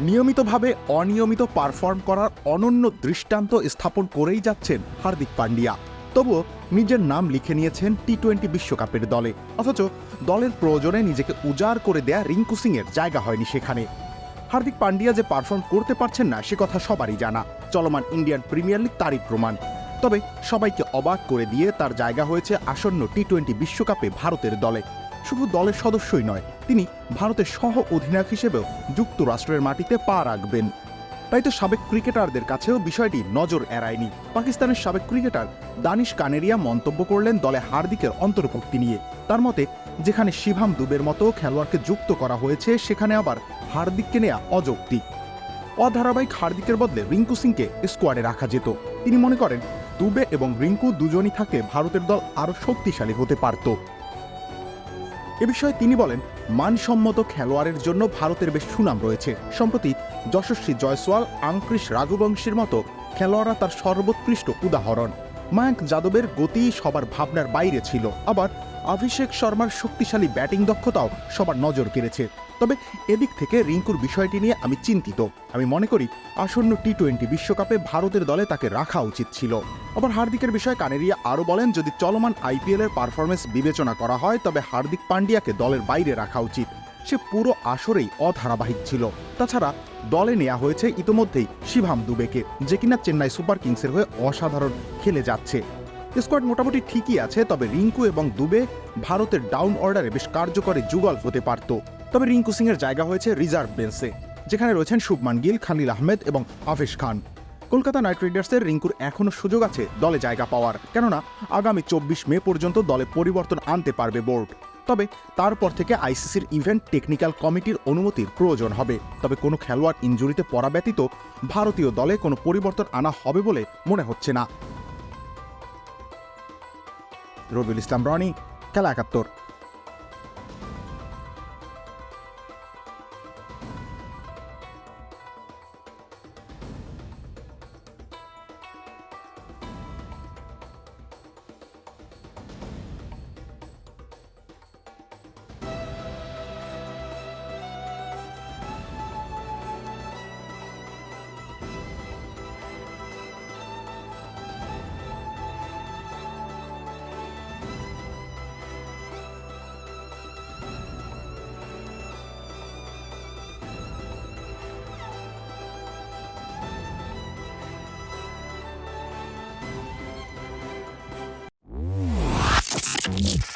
নিয়মিতভাবে অনিয়মিত পারফর্ম করার অনন্য দৃষ্টান্ত স্থাপন করেই যাচ্ছেন হার্দিক পান্ডিয়া তবুও নিজের নাম লিখে নিয়েছেন টি টোয়েন্টি বিশ্বকাপের দলে। অথচ দলের প্রয়োজনে নিজেকে উজাড় করে দেয়া রিঙ্কু সিংয়ের জায়গা হয়নি সেখানে। হার্দিক পান্ডিয়া যে পারফর্ম করতে পারছেন না, সে কথা সবারই জানা। চলমান ইন্ডিয়ান প্রিমিয়ার লিগ তারই প্রমাণ। তবে সবাইকে অবাক করে দিয়ে তার জায়গা হয়েছে আসন্ন টি টোয়েন্টি বিশ্বকাপে ভারতের দলে। শুধু দলের সদস্যই নয়, তিনি ভারতের সহ অধিনায়ক হিসেবেও যুক্তরাষ্ট্রের মাটিতে পা রাখবেন। তাই তো সাবেক ক্রিকেটারদের কাছেও বিষয়টি নজর এড়ায়নি। পাকিস্তানের সাবেক ক্রিকেটার দানিশ কানেরিয়া মন্তব্য করলেন দলে হার্দিকের অন্তর্ভুক্তি নিয়ে। তার মতে, যেখানে শিভাম দুবের মতো খেলোয়াড়কে যুক্ত করা হয়েছে, সেখানে আবার হার্দিককে নেওয়া অযৌক্তিক। অধারাবাহিক হার্দিকের বদলে রিঙ্কু সিংকে স্কোয়াডে রাখা যেত। তিনি মনে করেন, দুবে এবং রিঙ্কু দুজনই থাকলে ভারতের দল আরও শক্তিশালী হতে পারত। এ বিষয়ে তিনি বলেন, মানসম্মত খেলোয়াড়ের জন্য ভারতের বেশ সুনাম রয়েছে। সম্প্রতি যশস্বী জয়সওয়াল আংক্রিস রাঘুবংশীর মতো খেলোয়াড়রা তার সর্বোৎকৃষ্ট উদাহরণ। মায়াঙ্ক যাদবের গতি সবার ভাবনার বাইরে ছিল। আবার অভিষেক শর্মার শক্তিশালী ব্যাটিং দক্ষতাও সবার নজর কেড়েছে। তবে এদিক থেকে রিঙ্কুর বিষয়টি নিয়ে আমি চিন্তিত। আমি মনে করি আসন্ন টি টোয়েন্টি বিশ্বকাপে ভারতের দলে তাকে রাখা উচিত ছিল। আবার হার্দিকের বিষয়ে কানেরিয়া আরও বলেন, যদি চলমান আইপিএল এর পারফরমেন্স বিবেচনা করা হয়, তবে হার্দিক পান্ডিয়াকে দলের বাইরে রাখা উচিত। সে পুরো আসরেই অধারাবাহিক ছিল। তাছাড়া দলে নেওয়া হয়েছে ইতোমধ্যেই শিভাম দুবেকে, যে কিনা চেন্নাই সুপার কিংসের হয়ে অসাধারণ খেলে যাচ্ছে। স্কোয়াড মোটামুটি ঠিকই আছে, তবে রিঙ্কু এবং দুবে ভারতের ডাউন অর্ডারে বেশ কার্যকরী যুগল হতে পারত। তবে রিঙ্কু সিং এর জায়গা হয়েছে রিজার্ভ বেঞ্চে, যেখানে রয়েছেন শুভমান গিল, খালিল আহমেদ এবং আফেশ খান। কলকাতা নাইট রাইডার্সের রিঙ্কুর এখনও সুযোগ আছে দলে জায়গা পাওয়ার, কেননা আগামী চব্বিশ মে পর্যন্ত দলে পরিবর্তন আনতে পারবে বোর্ড। তবে তারপর থেকে আইসিসির ইভেন্ট টেকনিক্যাল কমিটির অনুমতির প্রয়োজন হবে। তবে কোনো খেলোয়াড় ইনজুরিতে পড়া ব্যতীত ভারতীয় দলে কোনো পরিবর্তন আনা হবে বলে মনে হচ্ছে না। রবিউল ইসলাম, রনি, খেলা একাত্তর। Thank you.